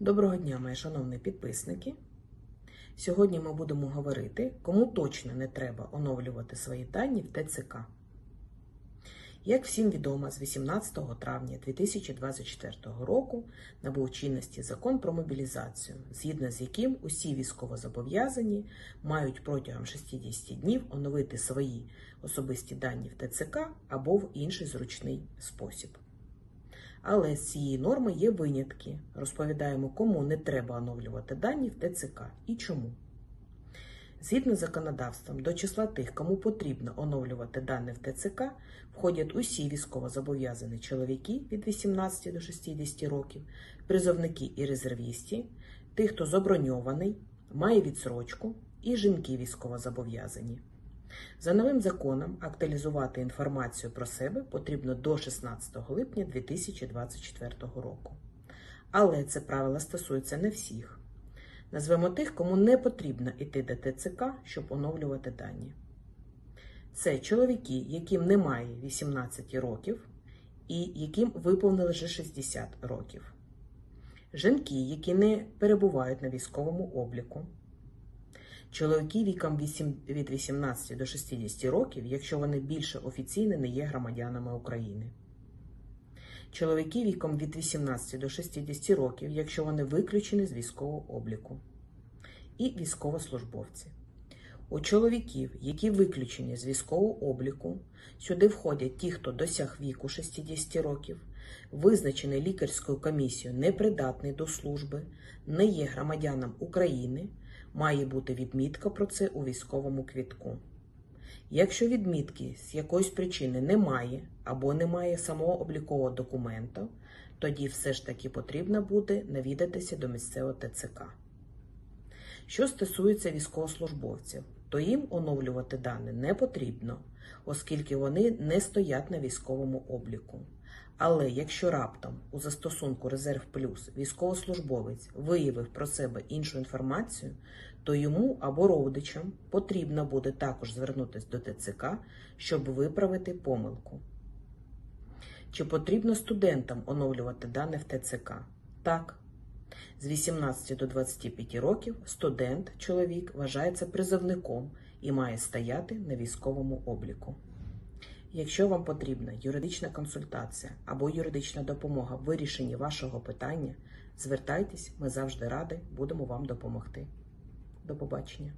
Доброго дня, мої шановні підписники. Сьогодні ми будемо говорити, кому точно не треба оновлювати свої дані в ТЦК. Як всім відомо, з 18 травня 2024 року набув чинності закон про мобілізацію, згідно з яким усі військовозобов'язані мають протягом 60 днів оновити свої особисті дані в ТЦК або в інший зручний спосіб. Але з цієї норми є винятки. Розповідаємо, кому не треба оновлювати дані в ТЦК і чому. Згідно з законодавством, до числа тих, кому потрібно оновлювати дані в ТЦК, входять усі військовозобов'язані чоловіки від 18 до 60 років, призовники і резервісти, тих, хто заброньований, має відсрочку, і жінки військовозобов'язані. За новим законом актуалізувати інформацію про себе потрібно до 16 липня 2024 року. Але це правило стосується не всіх. Назвемо тих, кому не потрібно йти до ТЦК, щоб оновлювати дані. Це чоловіки, яким немає 18 років і яким виповнили вже 60 років. Жінки, які не перебувають на військовому обліку. Чоловіки віком 8 від 18 до 60 років, якщо вони більше офіційно не є громадянами України. Чоловіки віком від 18 до 60 років, якщо вони виключені з військового обліку. І військовослужбовці. У чоловіків, які виключені з військового обліку, сюди входять ті, хто досяг віку 60 років, визначений лікарською комісією непридатний до служби, не є громадянам України, має бути відмітка про це у військовому квітку. Якщо відмітки з якоїсь причини немає або немає самого облікового документу, тоді все ж таки потрібно буде навідатися до місцевого ТЦК. Що стосується військовослужбовців, то їм оновлювати дані не потрібно, оскільки вони не стоять на військовому обліку. Але якщо раптом у застосунку Резерв Плюс військовослужбовець виявив про себе іншу інформацію, то йому або родичам потрібно буде також звернутися до ТЦК, щоб виправити помилку. Чи потрібно студентам оновлювати дані в ТЦК? Так. З 18 до 25 років студент, чоловік, вважається призовником і має стояти на військовому обліку. Якщо вам потрібна юридична консультація або юридична допомога в вирішенні вашого питання, звертайтесь, ми завжди раді будемо вам допомогти. До побачення.